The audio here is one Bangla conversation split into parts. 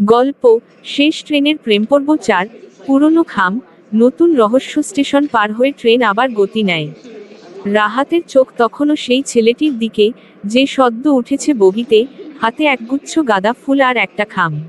গল্প, শেষ ট্রেনের প্রেমপর্ব চার, পুরনো খাম, নতুন রহস্য স্টেশন পার হয়ে ট্রেন আবার গতি নেয়। রাহাতের চোখ তখনও সেই ছেলেটির দিকে, যে সদ্য উঠেছে বগিতে, হাতে একগুচ্ছ গাঁদা ফুল আর একটা খাম।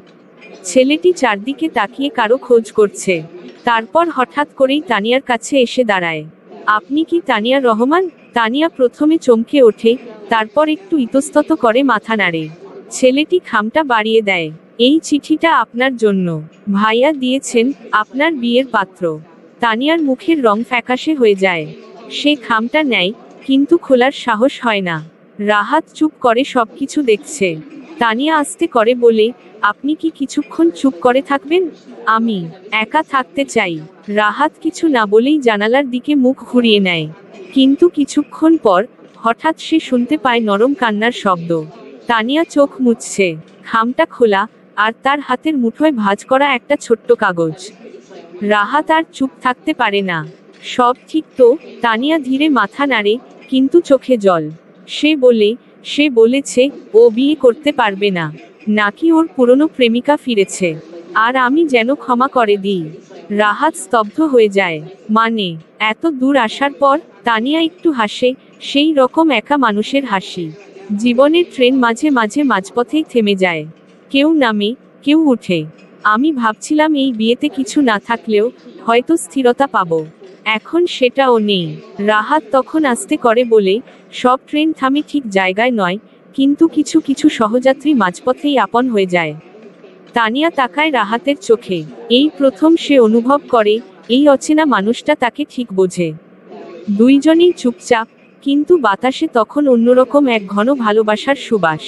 ছেলেটি চারদিকে তাকিয়ে কারও খোঁজ করছে। তারপর হঠাৎ করেই তানিয়ার কাছে এসে দাঁড়ায়। আপনি কি তানিয়া রহমান? তানিয়া প্রথমে চমকে ওঠে, তারপর একটু ইতস্তত করে মাথা নাড়ে। ছেলেটি খামটা বাড়িয়ে দেয়। এই চিঠিটা আপনার জন্য। ভাইয়া দিয়েছেন আপনার বিয়ের পাত্র। তানিয়ার মুখের রং ফ্যাকাশে হয়ে যায়। সে খামটা নেয়, কিন্তু খোলার সাহস হয় না। রাহাত চুপ করে সবকিছু দেখছে। তানিয়া আস্তে করে বলে, আপনি কি কিছুক্ষণ চুপ করে থাকবেন? আমি একা থাকতে চাই। রাহাত কিছু না বলেই জানালার দিকে মুখ ঘুরিয়ে নেয়। কিন্তু কিছুক্ষণ পর হঠাৎ সে শুনতে পায় নরম কান্নার শব্দ। তানিয়া চোখ মুছছে। খামটা খোলা আর তার হাতের মুঠোয় ভাঁজ করা একটা ছোট্ট কাগজ। রাহাত আর চুপ থাকতে পারে না। সব ঠিক তো, তানিয়া ধীরে মাথা নাড়ে, কিন্তু চোখে জল। সে বলে, সে বলেছে, ও বিয়ে করতে পারবে না। নাকি ওর পুরনো প্রেমিকা ফিরেছে। আর আমি যেন ক্ষমা করে দিই। রাহাত স্তব্ধ হয়ে যায়। মানে এত দূর আসার পর, তানিয়া একটু হাসে, সেই রকম একা মানুষের হাসি। জীবনের ট্রেন মাঝে মাঝে মাঝপথেই থেমে যায়। কেউ নামে, কেউ উঠে। আমি ভাবছিলাম এই বিয়েতে কিছু না থাকলেও হয়তো স্থিরতা পাব। এখন সেটাও নেই। রাহাত তখন আসতে করে বলে, সব ট্রেন থামে ঠিক জায়গায় নয়, কিন্তু কিছু কিছু সহযাত্রী মাঝপথেই আপন হয়ে যায়। তানিয়া তাকায় রাহাতের চোখে। এই প্রথম সে অনুভব করে, এই অচেনা মানুষটা তাকে ঠিক বোঝে। দুইজনেই চুপচাপ, কিন্তু বাতাসে তখন অন্যরকম এক ঘন ভালোবাসার সুবাস।